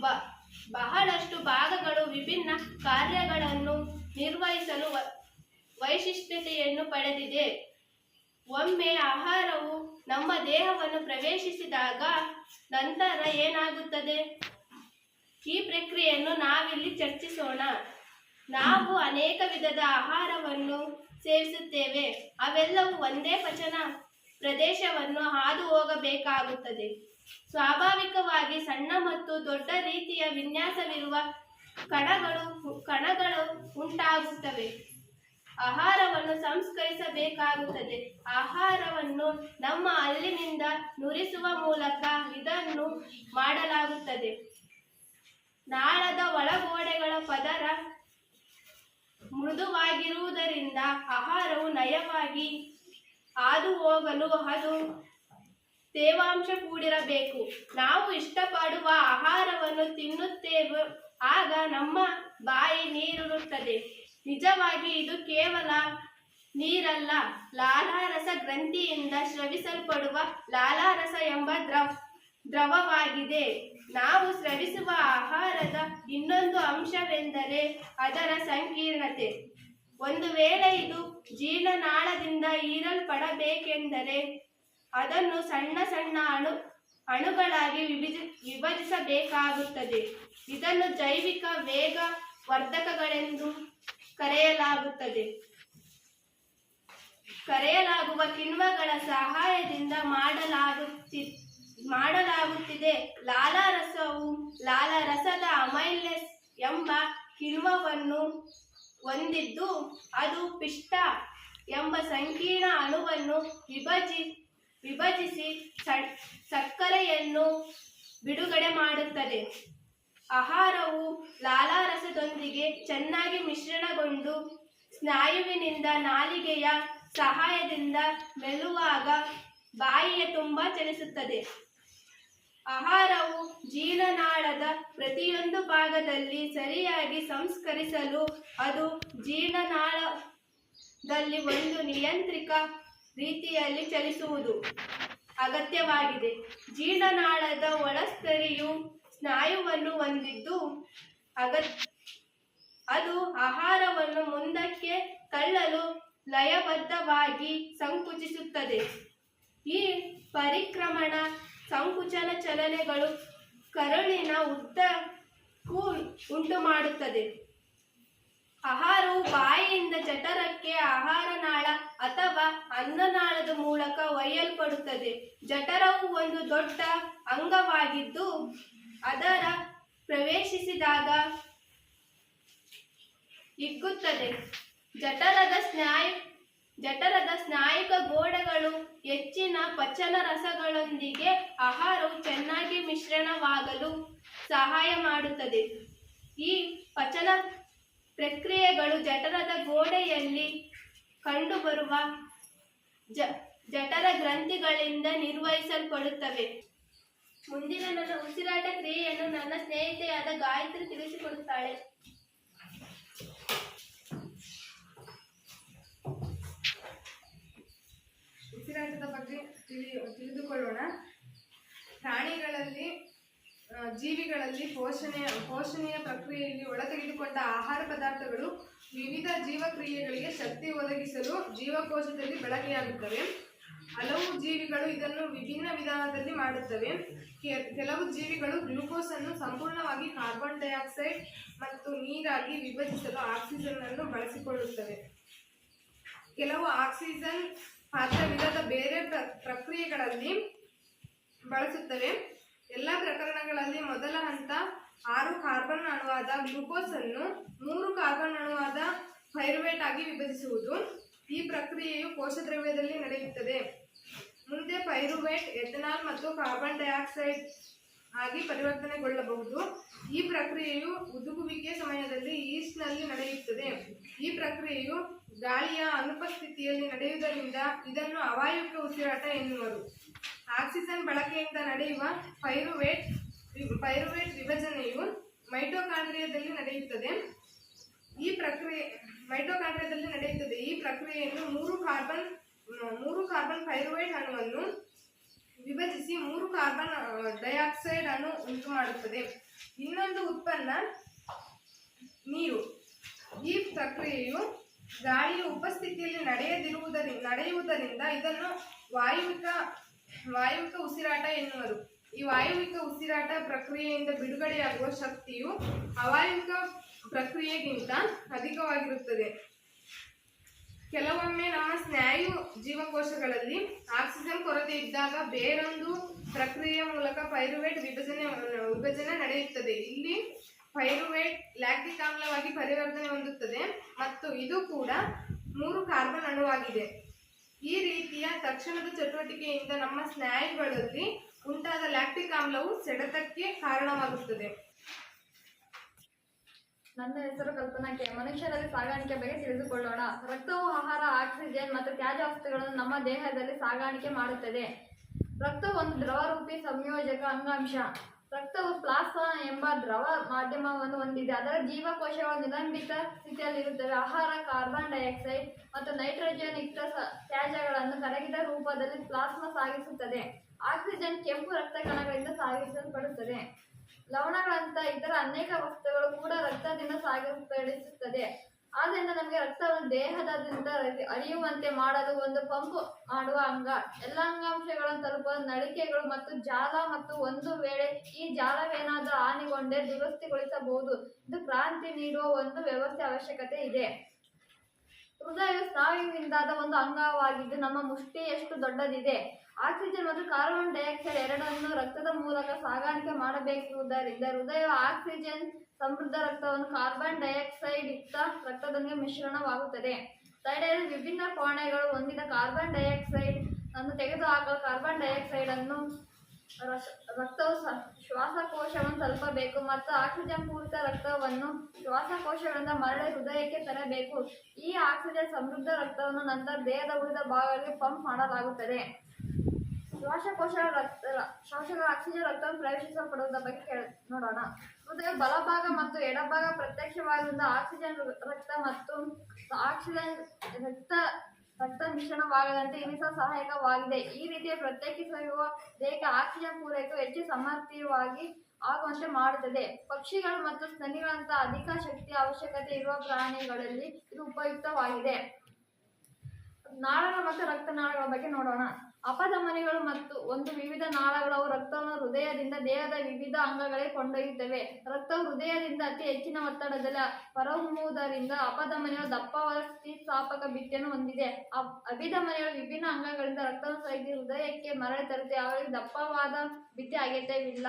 ಬ- ಬಹಳಷ್ಟು ಭಾಗಗಳು ವಿಭಿನ್ನ ಕಾರ್ಯಗಳನ್ನು ನಿರ್ವಹಿಸಲು ವೈಶಿಷ್ಟ್ಯತೆಯನ್ನು ಪಡೆದಿದೆ. ಒಮ್ಮೆ ಆಹಾರವು ನಮ್ಮ ದೇಹವನ್ನು ಪ್ರವೇಶಿಸಿದಾಗ ನಂತರ ಏನಾಗುತ್ತದೆ? ಈ ಪ್ರಕ್ರಿಯೆಯನ್ನು ನಾವಿಲ್ಲಿ ಚರ್ಚಿಸೋಣ. ನಾವು ಅನೇಕ ವಿಧದ ಆಹಾರವನ್ನು ಸೇವಿಸುತ್ತೇವೆ. ಅವೆಲ್ಲವೂ ಒಂದೇ ಪಚನ ಪ್ರದೇಶವನ್ನು ಹಾದು ಹೋಗಬೇಕಾಗುತ್ತದೆ ಸ್ವಾಭಾವಿಕವಾಗಿ ಸಣ್ಣ ಮತ್ತು ದೊಡ್ಡ ರೀತಿಯ ವಿನ್ಯಾಸವಿರುವ ಕಣಗಳು ಕಣಗಳು ಉಂಟಾಗುತ್ತವೆ. ಆಹಾರವನ್ನು ಸಂಸ್ಕರಿಸಬೇಕಾಗುತ್ತದೆ. ಆಹಾರವನ್ನು ನಮ್ಮ ಅಲ್ಲಿನಿಂದ ನುರಿಸುವ ಮೂಲಕ ಇದನ್ನು ಮಾಡಲಾಗುತ್ತದೆ. ನಾಳದ ಒಳಗೋಡೆಗಳ ಪದರ ಮೃದುವಾಗಿರುವುದರಿಂದ ಆಹಾರವು ನಯವಾಗಿ ಹಾದು ಹೋಗಲು ಅದು ತೇವಾಂಶ ಕೂಡಿರಬೇಕು ನಾವು ಇಷ್ಟಪಡುವ ಆಹಾರವನ್ನು ತಿನ್ನುತ್ತೇವೆ, ಆಗ ನಮ್ಮ ಬಾಯಿ ನೀರಿರುತ್ತದೆ. ನಿಜವಾಗಿ ಇದು ಕೇವಲ ನೀರಲ್ಲ, ಲಾಲಾರಸ ಗ್ರಂಥಿಯಿಂದ ಸ್ರವಿಸಲ್ಪಡುವ ಲಾಲಾರಸ ಎಂಬ ದ್ರವ, ದ್ರವವಾಗಿದೆ. ನಾವು ಸ್ರವಿಸುವ ಆಹಾರದ ಇನ್ನೊಂದು ಅಂಶವೆಂದರೆ ಅದರ ಸಂಕೀರ್ಣತೆ. ಒಂದು ವೇಳೆ ಇದು ಜೀರ್ಣನಾಳದಿಂದ ಹೀರಲ್ಪಡಬೇಕೆಂದರೆ ಅದನ್ನು ಸಣ್ಣ ಸಣ್ಣ ಅಣು, ಅಣುಗಳಾಗಿ ವಿಭಜ, ವಿಭಜಿಸಬೇಕಾಗುತ್ತದೆ. ಇದನ್ನು ಜೈವಿಕ ವೇಗ ವರ್ಧಕಗಳೆಂದು ಕರೆಯಲಾಗುತ್ತದೆ. ಕರೆಯಲಾಗುವ ಕಿಣ್ವಗಳ ಸಹಾಯದಿಂದ ಮಾಡಲಾಗುತ್ತಿ, ಮಾಡಲಾಗುತ್ತಿದೆ. ಲಾಲಾರಸವು ಲಾಲಾರಸದ ಅಮೈಲೆಸ್ ಎಂಬ ಕಿಣ್ವವನ್ನು ಹೊಂದಿದ್ದು, ಅದು ಪಿಷ್ಟ ಎಂಬ ಸಂಕೀರ್ಣ ಅಣುವನ್ನು ವಿಭಜಿ, ವಿಭಜಿಸಿ ಸಕ್ಕರೆಯನ್ನು ಬಿಡುಗಡೆ ಮಾಡುತ್ತದೆ. ಆಹಾರವು ಲಾಲಾರಸದೊಂದಿಗೆ ಚೆನ್ನಾಗಿ ಮಿಶ್ರಣಗೊಂಡು ಸ್ನಾಯುವಿನಿಂದ ನಾಲಿಗೆಯ ಸಹಾಯದಿಂದ ಮೆಲ್ಲುವಾಗ ಬಾಯಿಯ ತುಂಬ ಚಲಿಸುತ್ತದೆ. ಆಹಾರವು ಜೀರ್ಣನಾಳದ ಪ್ರತಿಯೊಂದು ಭಾಗದಲ್ಲಿ ಸರಿಯಾಗಿ ಸಂಸ್ಕರಿಸಲು ಅದು ಜೀರ್ಣನಾಳದಲ್ಲಿ ಒಂದು ನಿಯಂತ್ರಿಕ ರೀತಿಯಲ್ಲಿ ಚಲಿಸುವುದು ಅಗತ್ಯವಾಗಿದೆ. ಜೀರ್ಣನಾಳದ ಒಳಸ್ತರಿಯು ಸ್ನಾಯುವನ್ನು ಹೊಂದಿದ್ದು ಅಗತ್ ಅದು ಆಹಾರವನ್ನು ಮುಂದಕ್ಕೆ ತಳ್ಳಲು ಲಯಬದ್ಧವಾಗಿ ಸಂಕುಚಿಸುತ್ತದೆ. ಈ ಪರಿಕ್ರಮಣ ಸಂಕುಚನ ಚಲನೆಗಳು ಕರುಳಿನ ಉದ್ದಕ್ಕೂ ಉಂಟು ಮಾಡುತ್ತದೆ ಆಹಾರವು ಬಾಯಿಯಿಂದ ಜಠರಕ್ಕೆ ಆಹಾರ ನಾಳ ಅಥವಾ ಅನ್ನನಾಳದ ಮೂಲಕ ಒಯ್ಯಲ್ಪಡುತ್ತದೆ. ಜಠರವು ಒಂದು ದೊಡ್ಡ ಅಂಗವಾಗಿದ್ದು ಅದರ ಪ್ರವೇಶಿಸಿದಾಗ ಹಿಗ್ಗುತ್ತದೆ. ಜಠರದ ಸ್ನಾಯು, ಜಠರದ ಸ್ನಾಯುಕ ಗೋಡೆಗಳು ಹೆಚ್ಚಿನ ಪಚನ ರಸಗಳೊಂದಿಗೆ ಆಹಾರವು ಚೆನ್ನಾಗಿ ಮಿಶ್ರಣವಾಗಲು ಸಹಾಯ ಮಾಡುತ್ತದೆ. ಈ ಪಚನ ಪ್ರಕ್ರಿಯೆಗಳು ಜಠರದ ಗೋಡೆಯಲ್ಲಿ ಕಂಡುಬರುವ ಜಠರ ಗ್ರಂಥಿಗಳಿಂದ ನಿರ್ವಹಿಸಲ್ಪಡುತ್ತವೆ. ಮುಂದಿನ ನನ್ನ ಉಸಿರಾಟ ಕ್ರಿಯೆಯನ್ನು ನನ್ನ ಸ್ನೇಹಿತೆಯಾದ ಗಾಯತ್ರಿ ತಿಳಿಸಿಕೊಡುತ್ತಾಳೆ. ಉಸಿರಾಟದ ಬಗ್ಗೆ ತಿಳಿ, ತಿಳಿದುಕೊಳ್ಳೋಣ. ಪ್ರಾಣಿಗಳಲ್ಲಿ ಜೀವಿಗಳಲ್ಲಿ ಪೋಷಣೆ, ಪೋಷಣೆಯ ಪ್ರಕ್ರಿಯೆಯಲ್ಲಿ ಒಳತೆಗೆದುಕೊಂಡ ಆಹಾರ ಪದಾರ್ಥಗಳು ವಿವಿಧ ಜೀವಕ್ರಿಯೆಗಳಿಗೆ ಶಕ್ತಿ ಒದಗಿಸಲು ಜೀವಕೋಶದಲ್ಲಿ ಬಳಕೆಯಾಗುತ್ತವೆ. ಹಲವು ಜೀವಿಗಳು ಇದನ್ನು ವಿಭಿನ್ನ ವಿಧಾನದಲ್ಲಿ ಮಾಡುತ್ತವೆ. ಕೆಲವು ಜೀವಿಗಳು ಗ್ಲೂಕೋಸ್ ಅನ್ನು ಸಂಪೂರ್ಣವಾಗಿ ಕಾರ್ಬನ್ ಡೈಆಕ್ಸೈಡ್ ಮತ್ತು ನೀರಾಗಿ ವಿಭಜಿಸಲು ಆಕ್ಸಿಜನ್ ಅನ್ನು ಬಳಸಿಕೊಳ್ಳುತ್ತವೆ. ಕೆಲವು ಆಕ್ಸಿಜನ್ ಪಾತ್ರವಿಲ್ಲದ ಬೇರೆ ಪ್ರ- ಪ್ರಕ್ರಿಯೆಗಳಲ್ಲಿ ಬಳಸುತ್ತವೆ. ಎಲ್ಲ ಪ್ರಕರಣಗಳಲ್ಲಿ ಮೊದಲ ಹಂತ ಆರು ಕಾರ್ಬನ್ ಅಣುವಾದ ಗ್ಲೂಕೋಸ್ ಅನ್ನು ಮೂರು ಕಾರ್ಬನ್ ಅಣುವಾದ ಪೈರುವೇಟ್ ಆಗಿ ವಿಭಜಿಸುವುದು. ಈ ಪ್ರಕ್ರಿಯೆಯು ಕೋಶದ್ರವ್ಯದಲ್ಲಿ ನಡೆಯುತ್ತದೆ. ಮುಂದೆ ಪೈರುವೇಟ್, ಎಥನಾಲ್ ಮತ್ತು ಕಾರ್ಬನ್ ಡೈಆಕ್ಸೈಡ್ ಆಗಿ ಪರಿವರ್ತನೆಗೊಳ್ಳಬಹುದು. ಈ ಪ್ರಕ್ರಿಯೆಯು ಉದುಗುವಿಕೆ ಸಮಯದಲ್ಲಿ ಈಸ್ಟ್ನಲ್ಲಿ ನಡೆಯುತ್ತದೆ. ಈ ಪ್ರಕ್ರಿಯೆಯು ಗಾಳಿಯ ಅನುಪಸ್ಥಿತಿಯಲ್ಲಿ ನಡೆಯುವುದರಿಂದ ಇದನ್ನು ಅವಾಯುಕ ಉಸಿರಾಟ ಎನ್ನುವರು. ಆಕ್ಸಿಜನ್ ಬಳಕೆಯಿಂದ ನಡೆಯುವ ಪೈರುವೇಟ್ ಪೈರುವೇಟ್ ವಿಭಜನೆಯು ಮೈಟೋಕಾಂಡ್ರಿಯದಲ್ಲಿ ನಡೆಯುತ್ತದೆ. ಈ ಪ್ರಕ್ರಿಯೆ, ಮೈಟೋಕಾಂಡ್ರಿಯದಲ್ಲಿ ನಡೆಯುತ್ತದೆ. ಈ ಪ್ರಕ್ರಿಯೆಯನ್ನು ಮೂರು ಕಾರ್ಬನ್ ಮೂರು ಕಾರ್ಬನ್ ಪೈರುವೇಟ್ ಅಣುವನ್ನು ವಿಭಜಿಸಿ ಮೂರು ಕಾರ್ಬನ್ ಡೈಆಕ್ಸೈಡ್ ಅನ್ನು ಉಂಟು ಮಾಡುತ್ತದೆ. ಇನ್ನೊಂದು ಉತ್ಪನ್ನ ನೀರು. ಈ ಪ್ರಕ್ರಿಯೆಯು ಗಾಳಿಯ ಉಪಸ್ಥಿತಿಯಲ್ಲಿ ನಡೆಯದಿರುವುದರಿಂದ ನಡೆಯುವುದರಿಂದ ಇದನ್ನು ವಾಯುವಿಕ ವಾಯುವಿಕ ಉಸಿರಾಟ ಎನ್ನುವರು. ಈ ವಾಯುವಿಕ ಉಸಿರಾಟ ಪ್ರಕ್ರಿಯೆಯಿಂದ ಬಿಡುಗಡೆಯಾಗುವ ಶಕ್ತಿಯು ಅವಾಯುವಿಕ ಪ್ರಕ್ರಿಯೆಗಿಂತ ಅಧಿಕವಾಗಿರುತ್ತದೆ. ಕೆಲವೊಮ್ಮೆ ನಮ್ಮ ಸ್ನಾಯು ಜೀವಕೋಶಗಳಲ್ಲಿ ಆಕ್ಸಿಜನ್ ಕೊರತೆ ಇದ್ದಾಗ ಬೇರೊಂದು ಪ್ರಕ್ರಿಯೆಯ ಮೂಲಕ ಪೈರುವೇಟ್ ವಿಭಜನೆ ವಿಭಜನೆ ನಡೆಯುತ್ತದೆ. ಇಲ್ಲಿ ಪೈರುವೇಟ್ ಲ್ಯಾಕ್ಟಿಕ್ ಆಮ್ಲವಾಗಿ ಪರಿವರ್ತನೆ ಹೊಂದುತ್ತದೆ ಮತ್ತು ಇದು ಕೂಡ ಮೂರು ಕಾರ್ಬನ್ ಅಣುವಾಗಿದೆ. ಈ ರೀತಿಯ ತಕ್ಷಣದ ಚಟುವಟಿಕೆಯಿಂದ ನಮ್ಮ ಸ್ನಾಯುಗಳಲ್ಲಿ ಉಂಟಾದ ಲ್ಯಾಕ್ಟಿಕ್ ಆಮ್ಲವು ಸೆಡೆತಕ್ಕೆ ಕಾರಣವಾಗುತ್ತದೆ. ನನ್ನ ಹೆಸರು ಕಲ್ಪನಾ ಕೆ. ಮನುಷ್ಯರಲ್ಲಿ ಸಾಗಾಣಿಕೆ ಬಗ್ಗೆ ತಿಳಿದುಕೊಳ್ಳೋಣ. ರಕ್ತವು ಆಹಾರ, ಆಕ್ಸಿಜನ್ ಮತ್ತು ತ್ಯಾಜ್ಯ ವಸ್ತುಗಳನ್ನು ನಮ್ಮ ದೇಹದಲ್ಲಿ ಸಾಗಾಣಿಕೆ ಮಾಡುತ್ತದೆ. ರಕ್ತ ಒಂದು ದ್ರವರೂಪಿ ಸಂಯೋಜಕ ಅಂಗಾಂಶ. ರಕ್ತವು ಪ್ಲಾಸ್ಮಾ ಎಂಬ ದ್ರವ ಮಾಧ್ಯಮವನ್ನು ಹೊಂದಿದೆ. ಅದರ ಜೀವಕೋಶಗಳು ನಿಲಂಬಿತ ಸ್ಥಿತಿಯಲ್ಲಿರುತ್ತವೆ. ಆಹಾರ, ಕಾರ್ಬನ್ ಡೈಆಕ್ಸೈಡ್ ಮತ್ತು ನೈಟ್ರೋಜನ್ ಯುಕ್ತ ತ್ಯಾಜ್ಯಗಳನ್ನು ಕರಗಿದ ರೂಪದಲ್ಲಿ ಪ್ಲಾಸ್ಮಾ ಸಾಗಿಸುತ್ತದೆ. ಆಕ್ಸಿಜನ್ ಕೆಂಪು ರಕ್ತ ಕಣಗಳಿಂದ ಸಾಗಿಸಲ್ಪಡುತ್ತದೆ. ಲವಣಗಳಂತ ಇತರ ಅನೇಕ ವಸ್ತುಗಳು ಕೂಡ ರಕ್ತದಿಂದ ಸಾಗಿಸಲ್ಪಡಿಸುತ್ತದೆ ಆದ್ದರಿಂದ ನಮಗೆ ರಕ್ತವನ್ನು ದೇಹದಾದ್ಯಂತ ಅರಿಯುವಂತೆ ಮಾಡಲು ಒಂದು ಪಂಪ್ ಮಾಡುವ ಅಂಗ. ಎಲ್ಲ ಅಂಗಾಂಶಗಳನ್ನು ತಲುಪುವ ನಳಿಕೆಗಳು ಮತ್ತು ಜಾಲ ಮತ್ತು ಒಂದು ವೇಳೆ ಈ ಜಾಲವೇನಾದರೂ ಹಾನಿಗೊಂಡೇ ದುರಸ್ತಿಗೊಳಿಸಬಹುದು. ಇದು ಕ್ರಾಂತಿ ನೀಡುವ ಒಂದು ವ್ಯವಸ್ಥೆ ಅವಶ್ಯಕತೆ ಇದೆ. ಹೃದಯ ಸ್ನಾಯುವಿನಿಂದಾದ ಒಂದು ಅಂಗವಾಗಿದ್ದು ನಮ್ಮ ಮುಷ್ಟಿಯಷ್ಟು ದೊಡ್ಡದಿದೆ. ಆಕ್ಸಿಜನ್ ಮತ್ತು ಕಾರ್ಬನ್ ಡೈಆಕ್ಸೈಡ್ ಎರಡನ್ನು ರಕ್ತದ ಮೂಲಕ ಸಾಗಾಣಿಕೆ ಮಾಡಬೇಕಿರುವುದರಿಂದ ಹೃದಯ ಆಕ್ಸಿಜನ್ ಸಮೃದ್ಧ ರಕ್ತವನ್ನು ಕಾರ್ಬನ್ ಡೈಆಕ್ಸೈಡ್ ಯುಕ್ತ ರಕ್ತದೊಂದಿಗೆ ಮಿಶ್ರಣವಾಗುತ್ತದೆ. ತಡೆಯಲು ವಿಭಿನ್ನ ಕೋಣೆಗಳು ಹೊಂದಿದ ಕಾರ್ಬನ್ ಡೈಆಕ್ಸೈಡ್ ಅನ್ನು ತೆಗೆದುಹಾಕಲು ಕಾರ್ಬನ್ ಡೈಆಕ್ಸೈಡ್ ಅನ್ನು ರಕ್ತವು ಶ್ವಾಸಕೋಶವನ್ನು ತಲುಪಬೇಕು ಮತ್ತು ಆಕ್ಸಿಜನ್ ಪೂರಿತ ರಕ್ತವನ್ನು ಶ್ವಾಸಕೋಶಗಳಿಂದ ಮರಳಿ ಹೃದಯಕ್ಕೆ ತರಬೇಕು. ಈ ಆಕ್ಸಿಜನ್ ಸಮೃದ್ಧ ರಕ್ತವನ್ನು ನಂತರ ದೇಹದ ಉಳಿದ ಭಾಗಗಳಿಗೆ ಪಂಪ್ ಮಾಡಲಾಗುತ್ತದೆ. ಶ್ವಾಸಕೋಶ ರಕ್ತ ಶ್ವಾಸಗಳ ಆಕ್ಸಿಜನ್ ರಕ್ತವನ್ನು ಪ್ರವೇಶಿಸಲ್ಪಡುವುದರ ಬಗ್ಗೆ ಕೇಳ, ನೋಡೋಣ. ಹೃದಯ ಬಲಭಾಗ ಮತ್ತು ಎಡಭಾಗ ಪ್ರತ್ಯಕ್ಷವಾಗಿರುವ ಆಕ್ಸಿಜನ್ ರಕ್ತ ಮತ್ತು ಆಕ್ಸಿಜನ್ ರಕ್ತ ರಕ್ತ ಮಿಶ್ರಣವಾಗದಂತೆ ಇರಿಸಲು ಸಹಾಯಕವಾಗಿದೆ. ಈ ರೀತಿಯ ಪ್ರತ್ಯೇಕಿಸಿರುವ ದೇಹ ಆಕ್ಸಿಜನ್ ಪೂರೈಕೆ ಹೆಚ್ಚು ಸಮರ್ಥವಾಗಿ ಆಗುವಂತೆ ಮಾಡುತ್ತದೆ. ಪಕ್ಷಿಗಳು ಮತ್ತು ಸ್ತನಿಗಳಂತಹ ಅಧಿಕ ಶಕ್ತಿಯ ಅವಶ್ಯಕತೆ ಇರುವ ಪ್ರಾಣಿಗಳಲ್ಲಿ ಇದು ಉಪಯುಕ್ತವಾಗಿದೆ. ನಾಳಗಳು ಮತ್ತು ರಕ್ತನಾಳಗಳ ಬಗ್ಗೆ ನೋಡೋಣ. ಅಪಧಮನಿಗಳು ಮತ್ತು ಒಂದು ವಿವಿಧ ನಾಳಗಳು ಅವು ರಕ್ತವನ್ನು ಹೃದಯದಿಂದ ದೇಹದ ವಿವಿಧ ಅಂಗಗಳಿಗೆ ಕೊಂಡೊಯ್ಯುತ್ತವೆ. ರಕ್ತವು ಹೃದಯದಿಂದ ಅತಿ ಹೆಚ್ಚಿನ ಒತ್ತಡದಲ್ಲಿ ಹೊರಹೊಮ್ಮುವುದರಿಂದ ಅಪಧಮನಿಗಳು ದಪ್ಪವಾದ ಸ್ಥಿತಿಸ್ಥಾಪಕ ಭಿತ್ತಿಯನ್ನು ಹೊಂದಿದೆ. ಅಭಿಧಮನಿಗಳು ವಿಭಿನ್ನ ಅಂಗಗಳಿಂದ ರಕ್ತವನ್ನು ಸಹಿತ ಹೃದಯಕ್ಕೆ ಮರಳಿ ತರುತ್ತೆ ಅವರಿಗೆ ದಪ್ಪವಾದ ಭಿತ್ತಿ ಅಗತ್ಯವಿಲ್ಲ.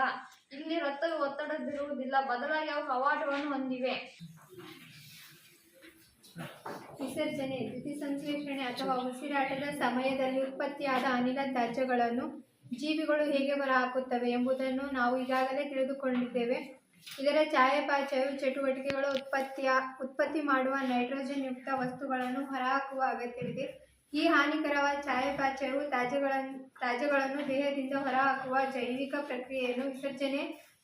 ಇಲ್ಲಿ ರಕ್ತವು ಒತ್ತಡದಿರುವುದಿಲ್ಲ. ಬದಲಾಗಿ ಅವು ಕವಾಟವನ್ನು ಹೊಂದಿವೆ. ವಿಸರ್ಜನೆ ದ್ಯುತಿಸಂಶ್ಲೇಷಣೆ ಅಥವಾ ಉಸಿರಾಟದ ಸಮಯದಲ್ಲಿ ಉತ್ಪತ್ತಿಯಾದ ಅನಿಲ ತ್ಯಾಜ್ಯಗಳನ್ನು ಜೀವಿಗಳು ಹೇಗೆ ಹೊರಹಾಕುತ್ತವೆ ಎಂಬುದನ್ನು ನಾವು ಈಗಾಗಲೇ ತಿಳಿದುಕೊಂಡಿದ್ದೇವೆ. ಇದರ ಛಾಯಾಪಾಚಯವು ಚಟುವಟಿಕೆಗಳು ಉತ್ಪತ್ತಿಯ, ಉತ್ಪತ್ತಿ ಮಾಡುವ ನೈಟ್ರೋಜನ್ ಯುಕ್ತ ವಸ್ತುಗಳನ್ನು ಹೊರಹಾಕುವ ಅಗತ್ಯವಿದೆ. ಈ ಹಾನಿಕರವಾದ ಛಾಯಾಪಾಚಯವು ತ್ಯಾಜ್ಯಗಳನ್ನು ತ್ಯಾಜ್ಯಗಳನ್ನು ದೇಹದಿಂದ ಹೊರಹಾಕುವ ಜೈವಿಕ ಪ್ರಕ್ರಿಯೆಯನ್ನು ವಿಸರ್ಜನೆ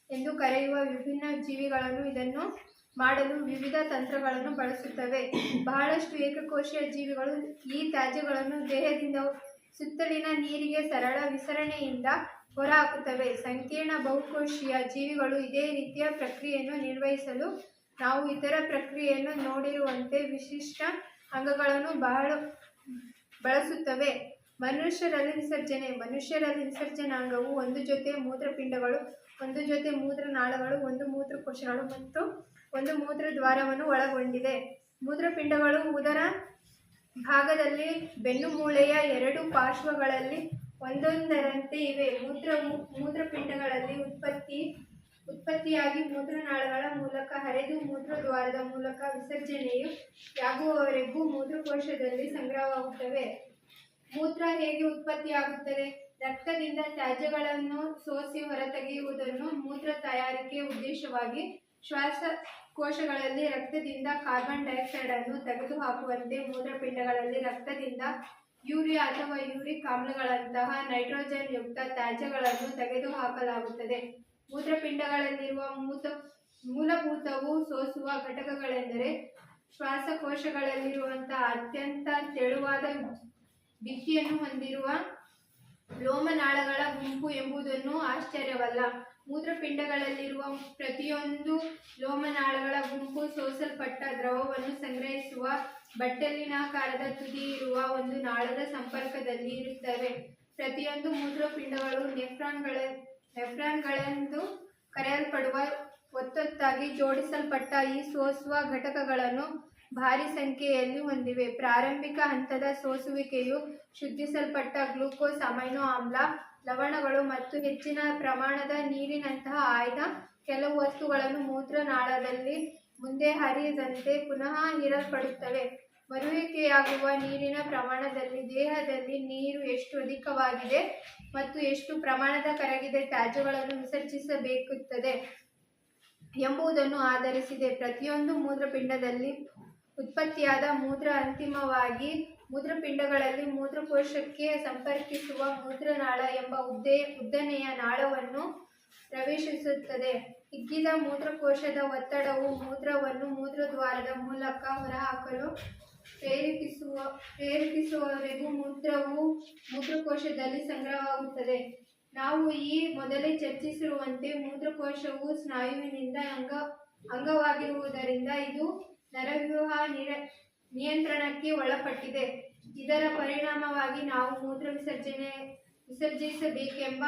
ಎಂದು ಕರೆಯುವ ವಿಭಿನ್ನ ಜೀವಿಗಳನ್ನು ಇದನ್ನು ಮಾಡಲು ವಿವಿಧ ತಂತ್ರಗಳನ್ನು ಬಳಸುತ್ತವೆ. ಬಹಳಷ್ಟು ಏಕಕೋಶೀಯ ಜೀವಿಗಳು ಈ ತ್ಯಾಜ್ಯಗಳನ್ನು ದೇಹದಿಂದ ಸುತ್ತಲಿನ ನೀರಿಗೆ ಸರಳ ವಿಸರಣೆಯಿಂದ ಹೊರಹಾಕುತ್ತವೆ. ಸಂಕೀರ್ಣ ಬಹುಕೋಶೀಯ ಜೀವಿಗಳು ಇದೇ ರೀತಿಯ ಪ್ರಕ್ರಿಯೆಯನ್ನು ನಿರ್ವಹಿಸಲು ನಾವು ಇತರ ಪ್ರಕ್ರಿಯೆಯನ್ನು ನೋಡಿರುವಂತೆ ವಿಶಿಷ್ಟ ಅಂಗಗಳನ್ನು ಬಹಳ ಬಳಸುತ್ತವೆ. ಮನುಷ್ಯರಲ್ಲಿ ವಿಸರ್ಜನೆ, ಮನುಷ್ಯರಲ್ಲಿ ವಿಸರ್ಜನಾಂಗವು ಒಂದು ಜೊತೆ ಮೂತ್ರಪಿಂಡಗಳು, ಒಂದು ಜೊತೆ ಮೂತ್ರನಾಳಗಳು, ಒಂದು ಮೂತ್ರಕೋಶಗಳು ಮತ್ತು ಒಂದು ಮೂತ್ರದ್ವಾರವನ್ನು ಒಳಗೊಂಡಿದೆ. ಮೂತ್ರಪಿಂಡಗಳು ಉದರ ಭಾಗದಲ್ಲಿ ಬೆನ್ನು ಮೂಳೆಯ ಎರಡು ಪಾರ್ಶ್ವಗಳಲ್ಲಿ ಒಂದೊಂದರಂತೆ ಇವೆ. ಮೂತ್ರ ಮೂತ್ರಪಿಂಡಗಳಲ್ಲಿ ಉತ್ಪತ್ತಿ, ಉತ್ಪತ್ತಿಯಾಗಿ ಮೂತ್ರನಾಳಗಳ ಮೂಲಕ ಹರಿದು ಮೂತ್ರದ್ವಾರದ ಮೂಲಕ ವಿಸರ್ಜನೆಯು ಯಾಗುವವರೆಗೂ ಮೂತ್ರಕೋಶದಲ್ಲಿ ಸಂಗ್ರಹವಾಗುತ್ತವೆ. ಮೂತ್ರ ಹೇಗೆ ಉತ್ಪತ್ತಿಯಾಗುತ್ತದೆ? ರಕ್ತದಿಂದ ತ್ಯಾಜ್ಯಗಳನ್ನು ಸೋಸಿ ಹೊರತೆಗೆಯುವುದನ್ನು ಮೂತ್ರ ತಯಾರಿಕೆ ಉದ್ದೇಶವಾಗಿ ಶ್ವಾಸಕೋಶಗಳಲ್ಲಿ ರಕ್ತದಿಂದ ಕಾರ್ಬನ್ ಡೈಆಕ್ಸೈಡ್ ಅನ್ನು ತೆಗೆದುಹಾಕುವಂತೆ ಮೂತ್ರಪಿಂಡಗಳಲ್ಲಿ ರಕ್ತದಿಂದ ಯೂರಿಯಾ ಅಥವಾ ಯೂರಿಕ್ ಆಮ್ಲಗಳಂತಹ ನೈಟ್ರೋಜನ್ ಯುಕ್ತ ತ್ಯಾಜ್ಯಗಳನ್ನು ತೆಗೆದುಹಾಕಲಾಗುತ್ತದೆ. ಮೂತ್ರಪಿಂಡಗಳಲ್ಲಿರುವ ಮೂತ, ಮೂಲಭೂತವು ಸೋಸುವ ಘಟಕಗಳೆಂದರೆ ಶ್ವಾಸಕೋಶಗಳಲ್ಲಿರುವಂತಹ ಅತ್ಯಂತ ತೆಳುವಾದ ಭಿತ್ತಿಯನ್ನು ಹೊಂದಿರುವ ಲೋಮನಾಳಗಳ ಗುಂಪು ಎಂಬುದನ್ನು ಆಶ್ಚರ್ಯವಲ್ಲ. ಮೂತ್ರಪಿಂಡಗಳಲ್ಲಿರುವ ಪ್ರತಿಯೊಂದು ಲೋಮನಾಳಗಳ ಗುಂಪು ಸೋಸಲ್ಪಟ್ಟ ದ್ರವವನ್ನು ಸಂಗ್ರಹಿಸುವ ಬಟ್ಟಲಿನಾಕಾರದ ತುದಿ ಇರುವ ಒಂದು ನಾಳದ ಸಂಪರ್ಕದಲ್ಲಿ ಇರುತ್ತವೆ. ಪ್ರತಿಯೊಂದು ಮೂತ್ರಪಿಂಡಗಳು ನೆಫ್ರಾನ್ಗಳ, ನೆಫ್ರಾನ್ಗಳೆಂದು ಕರೆಯಲ್ಪಡುವ ಒತ್ತೊತ್ತಾಗಿ ಜೋಡಿಸಲ್ಪಟ್ಟ ಈ ಸೋಸುವ ಘಟಕಗಳನ್ನು ಭಾರಿ ಸಂಖ್ಯೆಯಲ್ಲಿ ಹೊಂದಿವೆ. ಪ್ರಾರಂಭಿಕ ಹಂತದ ಸೋಸುವಿಕೆಯು ಶುದ್ಧಿಸಲ್ಪಟ್ಟ ಗ್ಲೂಕೋಸ್ ಅಮೈನೋ ಆಮ್ಲ ಲವಣಗಳು ಮತ್ತು ಹೆಚ್ಚಿನ ಪ್ರಮಾಣದ ನೀರಿನಂತಹ ಆಯ್ದ ಕೆಲವು ವಸ್ತುಗಳನ್ನು ಮೂತ್ರನಾಳದಲ್ಲಿ ಮುಂದೆ ಹರಿಯದಂತೆ ಪುನಃ ಹೀರಲ್ಪಡುತ್ತವೆ. ಮರುವಿಕೆಯಾಗುವ ನೀರಿನ ಪ್ರಮಾಣದಲ್ಲಿ ದೇಹದಲ್ಲಿ ನೀರು ಎಷ್ಟು ಅಧಿಕವಾಗಿದೆ ಮತ್ತು ಎಷ್ಟು ಪ್ರಮಾಣದ ಕರಗಿದ ತ್ಯಾಜ್ಯಗಳನ್ನು ವಿಸರ್ಜಿಸಬೇಕುತ್ತದೆ ಎಂಬುದನ್ನು ಆಧರಿಸಿದೆ. ಪ್ರತಿಯೊಂದು ಮೂತ್ರಪಿಂಡದಲ್ಲಿ ಉತ್ಪತ್ತಿಯಾದ ಮೂತ್ರ ಅಂತಿಮವಾಗಿ ಮೂತ್ರಪಿಂಡಗಳಲ್ಲಿ ಮೂತ್ರಕೋಶಕ್ಕೆ ಸಂಪರ್ಕಿಸುವ ಮೂತ್ರನಾಳ ಎಂಬ ಉದ್ದೆ ಉದ್ದನೆಯ ನಾಳವನ್ನು ಪ್ರವೇಶಿಸುತ್ತದೆ. ಹಿಗ್ಗಿದ ಮೂತ್ರಕೋಶದ ಒತ್ತಡವು ಮೂತ್ರವನ್ನು ಮೂತ್ರದ್ವಾರದ ಮೂಲಕ ಹೊರಹಾಕಲು ಪ್ರೇರೇಪಿಸುವ, ಪ್ರೇರೇಪಿಸುವವರೆಗೂ ಮೂತ್ರವು ಮೂತ್ರಕೋಶದಲ್ಲಿ ಸಂಗ್ರಹವಾಗುತ್ತದೆ. ನಾವು ಈ ಮೊದಲೇ ಚರ್ಚಿಸಿರುವಂತೆ ಮೂತ್ರಕೋಶವು ಸ್ನಾಯುವಿನಿಂದ ಅಂಗ, ಅಂಗವಾಗಿರುವುದರಿಂದ ಇದು ನರವ್ಯೂಹ ನಿರ ನಿಯಂತ್ರಣಕ್ಕೆ ಒಳಪಟ್ಟಿದೆ. ಇದರ ಪರಿಣಾಮವಾಗಿ ನಾವು ಮೂತ್ರ ವಿಸರ್ಜನೆ ವಿಸರ್ಜಿಸಬೇಕೆಂಬ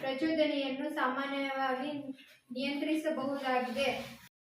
ಪ್ರಚೋದನೆಯನ್ನು ಸಾಮಾನ್ಯವಾಗಿ ನಿಯಂತ್ರಿಸಬಹುದಾಗಿದೆ.